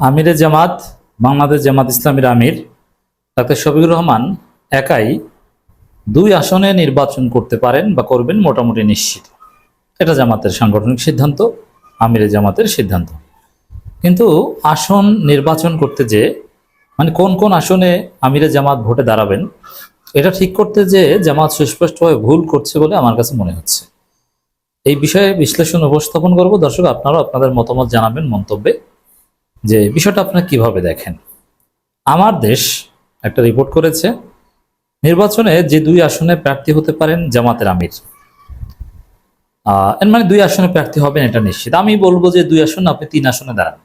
আমিরে জামাত, বাংলাদেশ জামাত ইসলামীর আমির ডাক্তার শফিকুর রহমান একাই দুই আসনে নির্বাচন করতে পারেন বা করবেন মোটামুটি নিশ্চিত। এটা জামাতের সাংগঠনিক সিদ্ধান্ত, আমিরে জামাতের সিদ্ধান্ত। কিন্তু আসন নির্বাচন করতে যে মানে কোন কোন আসনে আমিরে জামাত ভোটে দাঁড়াবেন, এটা ঠিক করতে যে জামাত সুস্পষ্টভাবে ভুল করছে বলে আমার কাছে মনে হচ্ছে। এই বিষয়ে বিশ্লেষণ উপস্থাপন করব। দর্শক, আপনারাও আপনাদের মতামত জানাবেন মন্তব্যে। যে বিষয়টা আপনারা কীভাবে দেখেন? আমার দেশ একটা রিপোর্ট করেছে, নির্বাচনে যে দুই আসনে প্রার্থী হতে পারেন জামাতের আমির। এর মানে দুই আসনে প্রার্থী হবেন এটা নিশ্চিত। আমি বলব যে দুই আসনে আপনি তিন আসনে দাঁড়ান।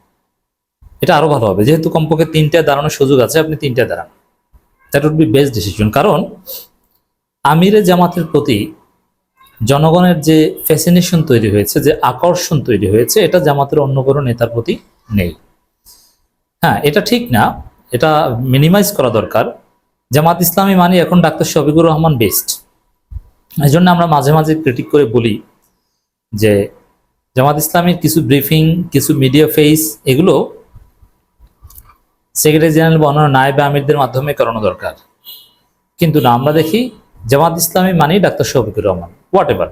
এটা আরও ভালো হবে, যেহেতু কমপক্ষে তিনটায় দাঁড়ানোর সুযোগ আছে, আপনি তিনটায় দাঁড়ান। That would be best decision কারণ আমিরে জামাতের প্রতি জনগণের যে ফ্যাসিনেশন তৈরি হয়েছে, যে আকর্ষণ তৈরি হয়েছে, এটা জামাতের অন্য কোনো নেতার প্রতি নেই। হ্যাঁ এটা ঠিক না। এটা মিনিমাইজ করা দরকার। জামাত ইসলামী মানে এখন ডাক্তার শফিকুর রহমান বেস্ট এই জন্য আমরা মাঝে মাঝে ক্রিটিক করে বলি যে জামাত ইসলামীর কিছু ব্রিফিং কিছু মিডিয়া ফেস এগুলো সেক্রেটারি জেনারেল বা অন্যান্য নায়েব আমিরদের মাধ্যমে করানো দরকার। কিন্তু না, আমরা দেখি জামাত ইসলামী মানেই doctor Shafiqur Rahman. Whatever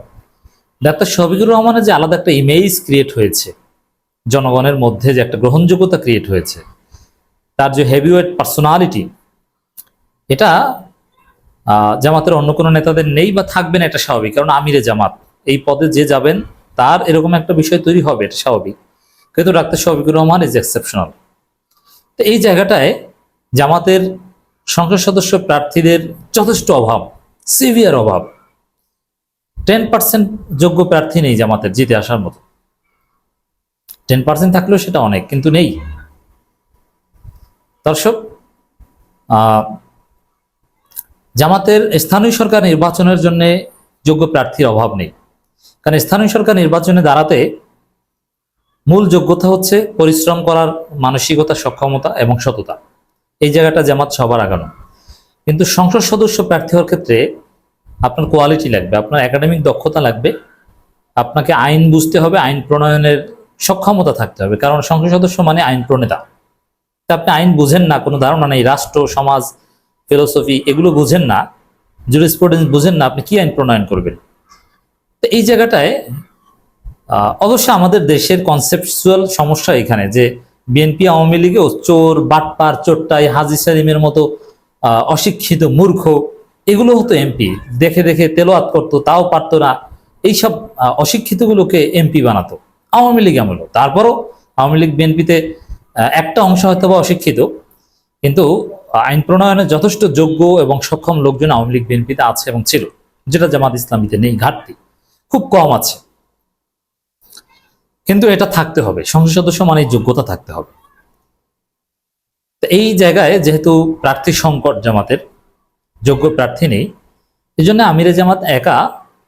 doctor Shafiqur রহমানের যে আলাদা একটা ইমেজ ক্রিয়েট হয়েছে, জনগণের মধ্যে যে একটা গ্রহণযোগ্যতা ক্রিয়েট হয়েছে তার যে হেভিওয়েট পার্সোনালিটি এটা জামাতের অন্য কোনো নেতাদের নেই বা থাকবে না, এটা স্বাভাবিক। কারণ আমিরে জামাত, এই পদে যে যাবেন, তার এরকম একটা বিষয় তৈরি হবে, এটা স্বাভাবিক। কিন্তু doctor Shafiqur Rahman is exceptional তো এই জায়গাটায় জামাতের সংসদ সদস্য প্রার্থীদের যথেষ্ট অভাব সিভিয়ার অভাব। টেন পার্সেন্ট যোগ্য প্রার্থী নেই জামাতের, জিতে আসার মতো। টেন পার্সেন্ট থাকলেও সেটা অনেক, কিন্তু নেই। দর্শক জামাতের স্থানীয় সরকার নির্বাচনের জন্য যোগ্য প্রার্থীর অভাব নেই। কারণ স্থানীয় সরকার নির্বাচনে দাঁড়াতে মূল যোগ্যতা হচ্ছে পরিশ্রম করার মানসিকতা, সক্ষমতা এবং সততা। এই জায়গাটা জামাত সবার আগানো। কিন্তু সংসদ সদস্য প্রার্থী হওয়ার ক্ষেত্রে আপনার কোয়ালিটি লাগবে, আপনার একাডেমিক দক্ষতা লাগবে, আপনাকে আইন বুঝতে হবে, আইন প্রণয়নের সক্ষমতা থাকতে হবে। কারণ সংসদ সদস্য মানে আইন প্রণেতা। তা আপনি আইন বুঝেন না, কোনো ধারণা নেই, রাষ্ট্র, সমাজ ফিলোসফি এগুলো বুঝেন না জুরিসপ্রুডেন্স বুঝেন না, আপনি কি আইন প্রণয়ন করবেন? তো এই জায়গাটায় অবশ্য আমাদের দেশের কনসেপচুয়াল সমস্যা এখানে যে বিএনপি আওয়ামী লীগেও চোর, বাটপার, চোরটাই, হাজি সালিমের মতো অশিক্ষিত, মূর্খ, এগুলো হতো এমপি দেখে দেখে তেলোয়াত করতো, তাও পারতো না, এইসব অশিক্ষিতগুলোকে এমপি বানাতো, আওয়ামী লীগ আমলো তারপরও আওয়ামী লীগ বিএনপিতে একটা অংশ হয়তো বা অশিক্ষিত, কিন্তু আইন প্রণয়নে যথেষ্ট যোগ্য এবং সক্ষম লোকজন আওয়ামী লীগ, বিএনপিতে আছে এবং ছিল, যেটা জামাত ইসলামীতে নেই, ঘাটতি, খুব কম আছে। কিন্তু এটা থাকতে হবে, সংসদ সদস্য মানে যোগ্যতা থাকতে হবে। এই জায়গায় যেহেতু প্রার্থী সংকট জামাতের, যোগ্য প্রার্থী নেই এই জন্য আমিরে জামাত একা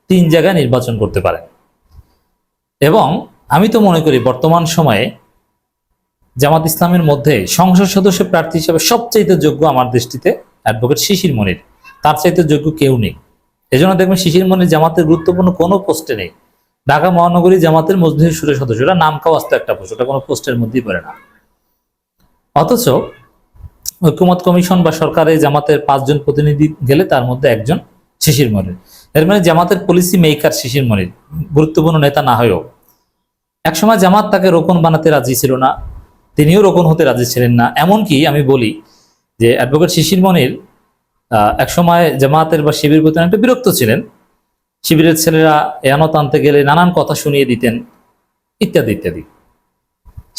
তিন জায়গায় নির্বাচন করতে পারেন। এবং আমি তো মনে করি বর্তমান সময়ে জামাত ইসলামের মধ্যে সংসদ সদস্য প্রার্থী হিসেবে সবচাইতে যোগ্য আমার দৃষ্টিতে অ্যাডভোকেট শিশির মনির। তার চাইতে যোগ্য কেউ নেই। এজন্য দেখবেন শিশির মনির জামাতের গুরুত্বপূর্ণ কোনো পোস্টে নেই। ঢাকা মহানগরী জামাতের মজলিসের সুরে সদস্য এটা নাম খাওয়া আসতো একটা পোস্ট, ওটা কোনো পোস্টের মধ্যেই পড়ে না। অথচ ঐক্যমত কমিশন বা সরকারে জামাতের পাঁচজন প্রতিনিধি গেলে তার মধ্যে একজন শিশির মনির। এর মানে জামাতের পলিসি মেকার শিশির মনির, গুরুত্বপূর্ণ নেতা না হয়েও। একসময় জামাত তাকে রোকন বানাতে রাজি ছিল না তিনিও রোকন হতে রাজি ছিলেন না। এমনকি আমি বলি যে অ্যাডভোকেট শিশির মনির একসময় জামাতের বা শিবির প্রতি অনেকটা বিরক্ত ছিলেন। শিবিরের ছেলেরা এয়ানত আনতে গেলে নানান কথা শুনিয়ে দিতেন, ইত্যাদি ইত্যাদি।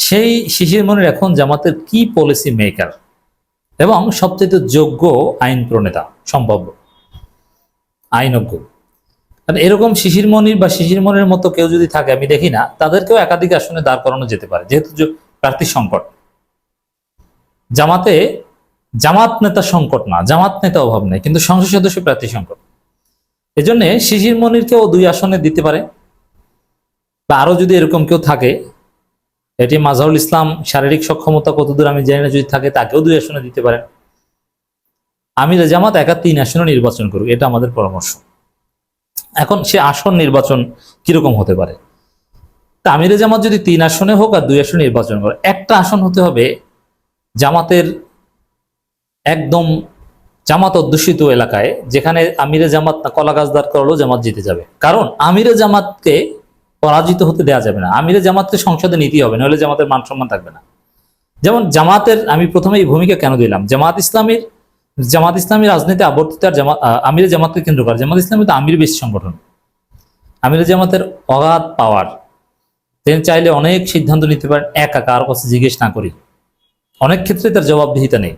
সেই শিশির মনির এখন জামাতের কি পলিসি মেকার এবং সবচেয়ে যোগ্য আইন প্রণেতা, সম্ভাব্য, আইনজ্ঞ। কারণ এরকম শিশির মনির বা শিশির মনির মতো কেউ যদি থাকে, আমি দেখি না, তাদেরকেও একাধিক আসনে দাঁড় করানো যেতে পারে। যেহেতু প্রার্থী সংকট। জামাতে জামাত নেতা সংকট না, জামাত নেতা অভাব নেই, কিন্তু সংসদ সদস্য প্রার্থী সংকট। এজন্য শিশির মনিরকেও দুই আসনে দিতে পারে। বা আরও যদি এরকম কেউ থাকে, এটি মাজাহুল ইসলাম শারীরিক সক্ষমতা কতদূর আমি জানি না, যদি থাকে তাকেও দুই আসনে দিতে পারে আমির জামাত, একা তিন আসনে নির্বাচন করুক, এটা আমাদের পরামর্শ। এখন সে আসন নির্বাচন কীরকম হতে পারে? তা আমিরে জামাত যদি তিন আসনে হোক আর দুই আসনে নির্বাচন করে, একটা আসন হতে হবে জামাতের একদম জামাত অধ্যুষিত এলাকায়, যেখানে আমিরে জামাত না কলা গাছ দাঁড় করালেও জামাত জিতে যাবে। কারণ আমিরে জামাতকে পরাজিত হতে দেওয়া যাবে না। আমিরে জামাতকে সংসদে নিতে হবে নাহলে জামাতের মান সম্মান থাকবে না। যেমন জামাতের, আমি প্রথমে এই ভূমিকা কেন দিলাম? জামাত ইসলামীর, জামাত ইসলামী রাজনীতি আবর্তিত আর জামাত আমিরে জামাতকে কেন্দ্র করে। জামাত ইসলামী তো আমির বেশি সংগঠন। আমিরে জামাতের অগাধ পাওয়ার তিনি চাইলে অনেক সিদ্ধান্ত নিতে পারেন, একা কার কাছে জিজ্ঞেস না করি অনেক ক্ষেত্রে তার জবাবদিহিতা নেই।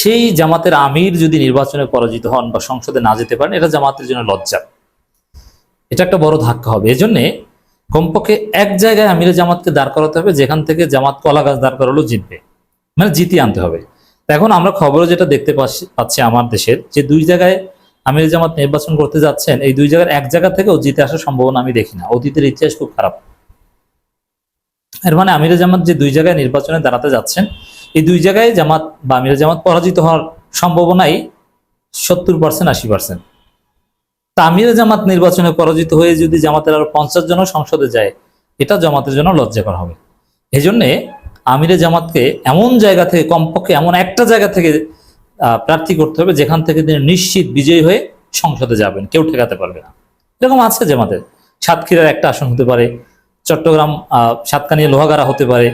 সেই জামাতের আমির যদি নির্বাচনে পরাজিত হন বা সংসদে না যেতে পারেন, এটা জামাতের জন্য লজ্জা। এটা একটা বড় ধাক্কা হবে। এজন্যে কমপক্ষে এক জায়গায় আমিরে জামাতকে দাঁড় করাতে হবে, যেখান থেকে জামাত কলা গাছ দাঁড় করালেও জিতবে। মানে জিতিয়ে আনতে হবে। এখন আমরা খবরে যেটা দেখতে পাচ্ছি আমার দেশের, যে দুই জায়গায় আমির জামাত নির্বাচন করতে যাচ্ছেন, এই দুই জায়গার এক জায়গা থেকেও জিতে আসার সম্ভাবনা আমি দেখি না। অতীতের ইতিহাস খুব খারাপ। এর মানে আমির জামাত যে দুই জায়গায় নির্বাচনে দাঁড়াতে যাচ্ছেন, এই দুই জায়গায় জামাত বা আমির জামাত পরাজিত হওয়ার সম্ভাবনাই সত্তর পার্সেন্ট আশি পার্সেন্ট তা আমির জামাত নির্বাচনে পরাজিত হয়ে যদি জামাতের আরও পঞ্চাশ জন সংসদে যায়, এটা জামাতের জন্য লজ্জাকর হবে। এই জন্যে আমিরে জামাতকে এমন জায়গা থেকে, কমপক্ষে এমন একটা জায়গা থেকে প্রার্থী করতে হবে, যেখান থেকে তিনি নিশ্চিত বিজয়ী হয়ে সংসদে যাবেন। কেউ ঠেকাতে পারবে না। এরকম আছে জামাতের সাতক্ষীরার একটা আসন হতে পারে, চট্টগ্রাম সাতকানিয়া লোহাগাড়া হতে পারে,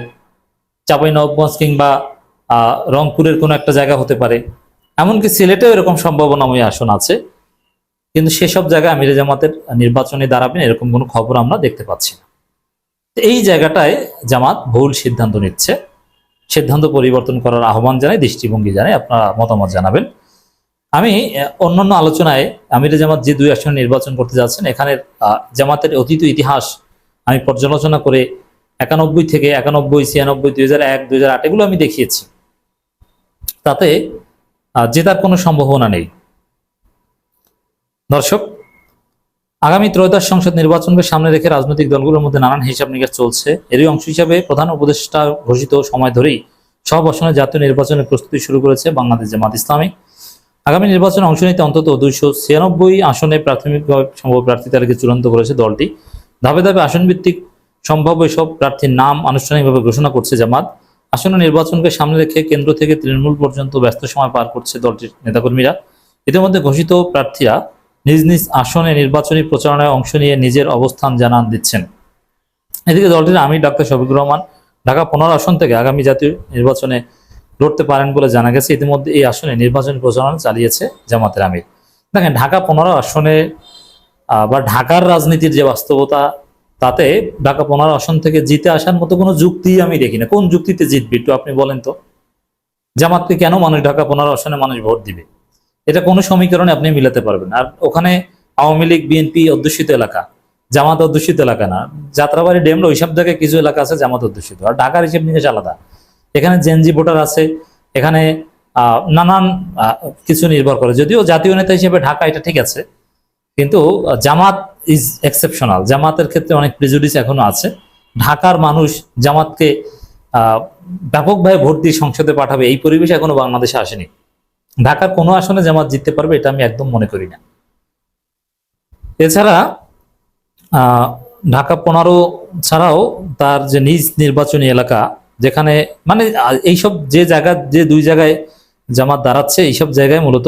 চাপাই নবগঞ্জ কিংবা রংপুরের কোনো একটা জায়গা হতে পারে। এমনকি সিলেটেও এরকম সম্ভাবনাময় আসন আছে। কিন্তু সেসব জায়গায় আমিরে জামাতের নির্বাচনে দাঁড়াবেন এরকম কোনো খবর আমরা দেখতে পাচ্ছি না। এই জায়গাটায় জামাত ভুল সিদ্ধান্ত নিচ্ছে। সিদ্ধান্ত পরিবর্তন করার আহ্বান জানাই, দৃষ্টিভঙ্গি জানাই, আপনারা মতামত জানাবেন। আমি অন্যান্য আলোচনায় আমির জামাত যে দুই আসনে নির্বাচন করতে যাচ্ছেন, এখানের জামাতের অতীত ইতিহাস আমি পর্যালোচনা করে একানব্বই থেকে একানব্বই, ছিয়ানব্বই, দুই হাজার এক, দুই হাজার এগুলো আমি দেখিয়েছি। তাতে জেতার কোনো সম্ভাবনা নেই। দর্শক আগামী ত্রয়োদশ সংসদ নির্বাচনকে সামনে রেখে রাজনৈতিক দলগুলোর মধ্যে নানান হিসাব নিকাশ চলছে। এরই অংশ হিসাবে প্রধান উপদেষ্টা ঘোষিত সময় ধরেই সব আসনে জাতীয় নির্বাচনের প্রস্তুতি শুরু করেছে বাংলাদেশ জামাত ইসলামী। আগামী নির্বাচনে অংশ নিতে অন্তত দুইশো ছিয়ানব্বই আসনে প্রাথমিকভাবে সম্ভব প্রার্থী তালিকা চূড়ান্ত করেছে দলটি। ধাপে ধাপে আসন ভিত্তিক সম্ভাব্য সব প্রার্থীর নাম আনুষ্ঠানিকভাবে ঘোষণা করছে জামাত। আসন্ন নির্বাচনকে সামনে রেখে কেন্দ্র থেকে তৃণমূল পর্যন্ত ব্যস্ত সময় পার করছে দলটির নেতাকর্মীরা। ইতিমধ্যে ঘোষিত প্রার্থীরা নিজ নিজ আসনে নির্বাচনী প্রচারণায় অংশ নিয়ে নিজের অবস্থান জানান দিচ্ছেন। এদিকে দলটির আমির ডাক্তার শফিকুর রহমান, ঢাকা পনেরো আসন থেকে আগামী জাতীয় নির্বাচনে লড়তে পারেন বলে জানা গেছে। ইতিমধ্যে এই আসনে নির্বাচনী প্রচারণা চালিয়েছে জামাতের আমির। দেখেন, ঢাকা পনেরো আসনে বা ঢাকার রাজনীতির যে বাস্তবতা, তাতে ঢাকা পনেরো আসন থেকে জিতে আসার মতো কোনো যুক্তি আমি দেখি না। কোন যুক্তিতে জিতবে একটু আপনি বলেন তো? জামাতকে কেন মানুষ ঢাকা পনেরো আসনে মানুষ ভোট দিবে? এটা কোনো সমীকরণে আপনি মিলাতে পারবেন। আর ওখানে আওয়ামী লীগ বিএনপি অধ্যুষিত এলাকা, জামাত অধ্যুষিত এলাকা না। যাত্রাবাড়ি, ডেমরা ওইসব জায়গায় কিছু এলাকা আছে জামাত অধ্যুষিত। আর ঢাকার হিসেব নিকেশ আলাদা। এখানে জেনজি ভোটার আছে, এখানে নানান কিছু নির্ভর করে। যদিও জাতীয় নেতা হিসেবে ঢাকা এটা ঠিক আছে, কিন্তু জামাত ইজ এক্সেপশনাল জামাতের ক্ষেত্রে অনেক প্রিজুডিস এখনও আছে। ঢাকার মানুষ জামাতকে ব্যাপকভাবে ভোট দিয়ে সংসদে পাঠাবে, এই পরিবেশ এখনও বাংলাদেশে আসেনি। ঢাকার কোনো আসনে জামাত জিততে পারবে, এটা আমি একদম মনে করি না। এছাড়া ঢাকা পনেরো ছাড়াও তার যে নিজ নির্বাচনী এলাকা, যেখানে মানে এইসব যে জায়গা, যে দুই জায়গায় জামাত দাঁড়াচ্ছে, এইসব জায়গায় মূলত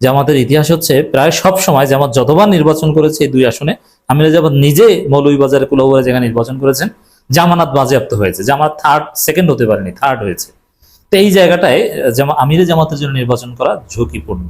জামাতের ইতিহাস হচ্ছে প্রায় সব সময় জামাত যতবার নির্বাচন করেছে এই দুই আসনে, আমিরা জামাত নিজে মৌলভীবাজারে কুলাউবারে জায়গায় নির্বাচন করেছেন, জামানাত বাজেয়াপ্ত হয়েছে। জামাত থার্ড সেকেন্ড হতে পারেনি থার্ড হয়েছে। তো এই জায়গাটায় আমিরে জামাতের জন্য নির্বাচন করা ঝুঁকিপূর্ণ।